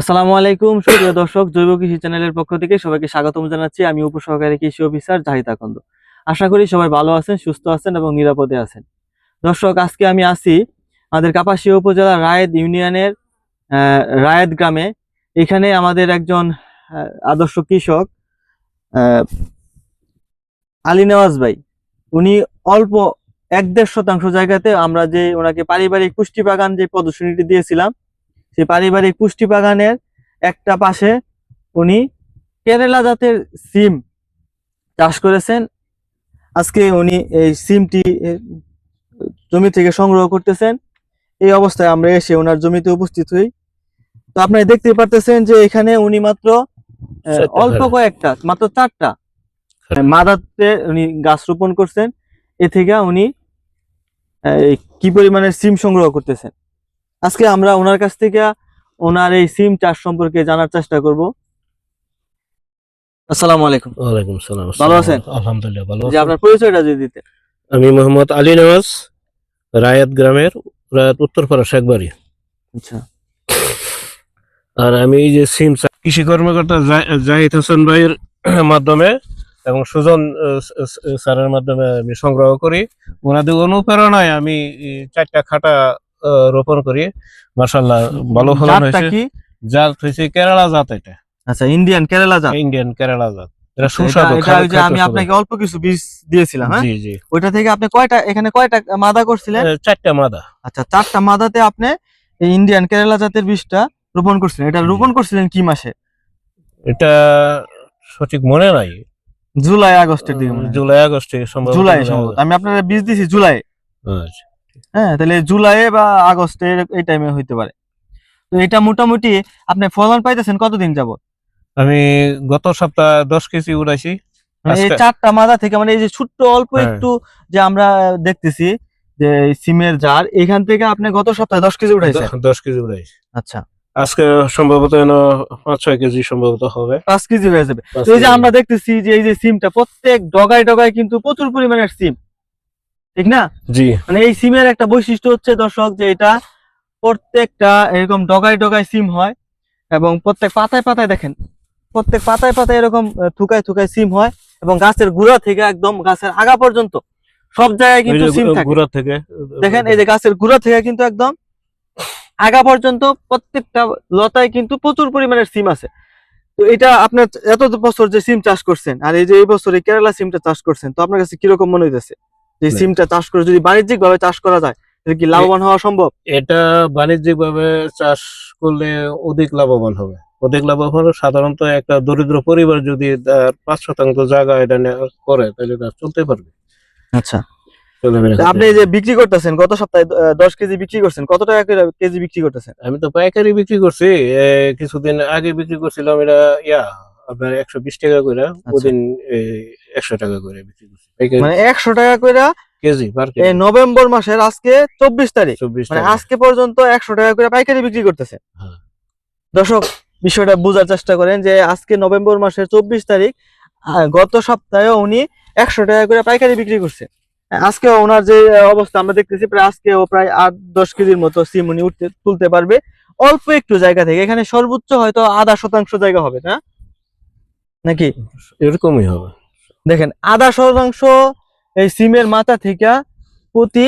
আসসালামু আলাইকুম, সুপ্রিয় দর্শক, জৈব কৃষি চ্যানেলের পক্ষ থেকে সবাইকে স্বাগতম জানাচ্ছি। আমি উপসহকারী কৃষি অফিসার জাহিদ আকন্দ। আশা করি সবাই ভালো আছেন, সুস্থ আছেন এবং নিরাপদে আছেন। দর্শক, আজকে আমি আছি আমাদের কাপাসিয়া উপজেলা রায়েদ ইউনিয়নের রায়েদ গ্রামে। এখানে আমাদের একজন আদর্শ কৃষক আলী নেওয়াজ ভাই। উনি অল্প এক দেড় শতাংশ জায়গাতে আমরা যে ওনাকে পারিবারিক পুষ্টি বাগান যে প্রদর্শনীটি দিয়েছিলাম সেই পারিবারিক পুষ্টি বাগানের একটা পাশে উনি কেরালা জাতের সিম চাষ করেছেন। আজকে উনি এই সিমটি জমি থেকে সংগ্রহ করতেছেন। এই অবস্থায় আমরা এসে ওনার জমিতে উপস্থিত হই। তো আপনারা দেখতে পারতেছেন যে এখানে উনি মাত্র অল্প কয়েকটা মাত্র চারটা। মাদাতে উনি গাছ রোপণ করছেন। এ থেকে উনি কি পরিমাণের সিম সংগ্রহ করতেছেন। আজকে আমরা ওনার কাছ থেকে ওনার এই সিম চাষ সম্পর্কে জানার চেষ্টা করব। আসসালামু আলাইকুম। ওয়ালাইকুম সালাম। ভালো আছেন? আলহামদুলিল্লাহ ভালো যে আছি আপনার পরিচয়টা যদি দিতে আমি মোহাম্মদ আলী নওয়াজ রায়াত গ্রামের রায়াত উত্তরপাড়া শেখবাড়ি। আচ্ছা। আর আমি এই যে সিম কৃষি কর্মকর্তা জাহিদ হাসান ভাইয়ের মাধ্যমে এবং সুজন স্যারের মাধ্যমে আমি সংগ্রহ করি। ওনাদের অনুপ্রেরণায় আমি চারটা খাটা রোপণ করি। মার্শাল্লাহ ভালো ফলন হয়েছে। জাত হয়েছে কেরালা জাত এটা। আচ্ছা ইন্ডিয়ান কেরালা জাত? ইন্ডিয়ান কেরালা জাত। এটা এটা- সুস্বাদু যে আমি আপনাকে অল্প কিছু বীজ দিয়েছিলাম হ্যাঁ? জি জি। ওইটা থেকে আপনি কয়টা এখানে কয়টা মাদা করছিলেন? চারটা মাদা। আচ্ছা চারটা মাদাতে আপনি এই ইন্ডিয়ান কেরালা জাতের বীজটা রোপণ করছিলেন। এটা। রোপণ করছিলেন কি মাসে? এটা সঠিক মনে নাই। জুলাই আগস্টের দিকে জুলাই আগস্টে সম্ভবত জুলাই জুলাই সম্ভবত। আমি আপনার বীজ দিছি জুলাই। আচ্ছা। হ্যাঁ তাহলে জুলাই বা আগস্টে এই টাইমে হইতে পারে। তো এটা মোটামুটি আপনি ফলন পাইতেছেন কতদিন যাবত আমি গত সপ্তাহ দশ কেজি উড়াইছি। মানে এই চারটা মাদা থেকে মানে এই যে ছোট্ট অল্প হ্যাঁ। একটু যে আমরা দেখতেছি যে সিমের জার এখান থেকে আপনি গত সপ্তাহে দশ কেজি উঠাইছেন দশ কেজি উড়াইছি। আচ্ছা। আজকে সম্ভবত এন পাঁচ ছয় কেজি সম্ভবত হবে। পাঁচ কেজি হয়ে যাবে। এই যে আমরা দেখতেছি যে এই যে সিমটা প্রত্যেক ডগায় ডগায় কিন্তু প্রচুর পরিমাণের সিম। ঠিক না? জি। মানে এই সিমের একটা বৈশিষ্ট্য হচ্ছে দর্শক যে এটা প্রত্যেকটা এরকম ডগায় ডগায় সিম হয় এবং প্রত্যেক পাতায় পাতায় দেখেন প্রত্যেক পাতায় পাতায় এরকম থুকায় থুকায় সিম হয় এবং গাছের গুড়া থেকে একদম গাছের আগা পর্যন্ত সব জায়গায় কিন্তু সিম থাকে। গুড়া থেকে দেখেন এই যে গাছের গুড়া থেকে কিন্তু একদম আগা পর্যন্ত প্রত্যেকটা লতায় কিন্তু প্রচুর পরিমাণের সিম আছে। তো এটা আপনার এত বছর যে সিম চাষ করছেন আর এই যে এই বছর এই কেরালা সিমটা চাষ করছেন তো আপনার কাছে কীরকম মনে হইতেছে? যে সিমটা চাষ করে যদি বাণিজ্যিক ভাবে চাষ করা যায় তাহলে কি লাভবান হওয়া সম্ভব? এটা বাণিজ্যিক ভাবে চাষ করলে অধিক লাভবান হবে। অধিক লাভবান সাধারণত একটা দরিদ্র পরিবার যদি তার পাঁচ শতাংশ জায়গা এটা করে তাহলে তার চলতে পারবে। আচ্ছা। আপনি যে বিক্রি করতেছেন গত সপ্তাহে দশ কেজি বিক্রি করছেন কত টাকা করে কেজি বিক্রি করতেছেন? আমি তো পাইকারি বিক্রি করছি কিছুদিন আগে বিক্রি করছিলাম এটা ইয়া আপনার একশো বিশ টাকা করে ওদিন একশো টাকা করে বিক্রি করছি। মানে একশো টাকা করে কেজি এই নভেম্বর মাসের আজকে চব্বিশ তারিখ। চব্বিশ মানে আজকে পর্যন্ত একশো টাকা করে পাইকারি বিক্রি করতেছে। হ্যাঁ। দর্শক বিষয়টা বোঝার চেষ্টা করেন যে আজকে নভেম্বর মাসের চব্বিশ তারিখ গত সপ্তাহে উনি একশো টাকা করে পাইকারি বিক্রি করছে। আজকে ওনার যে অবস্থা আমরা দেখতেছি প্রায় আজকেও প্রায় আট দশ কেজির মতো সিম উনি উঠতে তুলতে পারবে। অল্প একটু জায়গা থেকে এখানে সর্বোচ্চ হয়তো আধা শতাংশ জায়গা হবে না? নাকি? এরকমই হবে। দেখেন আধা শতাংশ এই সিমের মাথা থেকে প্রতি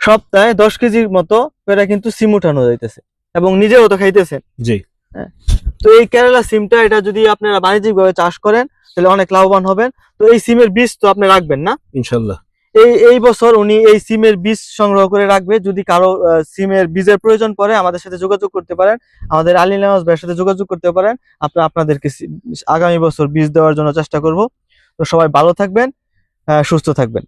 সপ্তাহে দশ কেজির মতো করে কিন্তু সিম উঠানো যাইতেছে এবং নিজেও তো খাইতেছে জি। তো এই কেরালা সিমটা এটা যদি আপনারা বাণিজ্যিক ভাবে চাষ করেন তাহলে অনেক লাভবান হবেন। তো এই সিমের বীজ তো আপনি রাখবেন না? ইনশাল্লাহ। এই এই বছর উনি এই সিমের বীজ সংগ্রহ করে রাখবে। যদি কারও সিমের বীজের প্রয়োজন পড়ে, আমাদের সাথে যোগাযোগ করতে পারেন। আমাদের আলী নামাজ ভাইয়ের সাথে যোগাযোগ করতে পারেন। আপনারা আপনাদেরকে আগামী বছর বীজ দেওয়ার জন্য চেষ্টা করব। তো সবাই ভালো থাকবেন সুস্থ থাকবেন।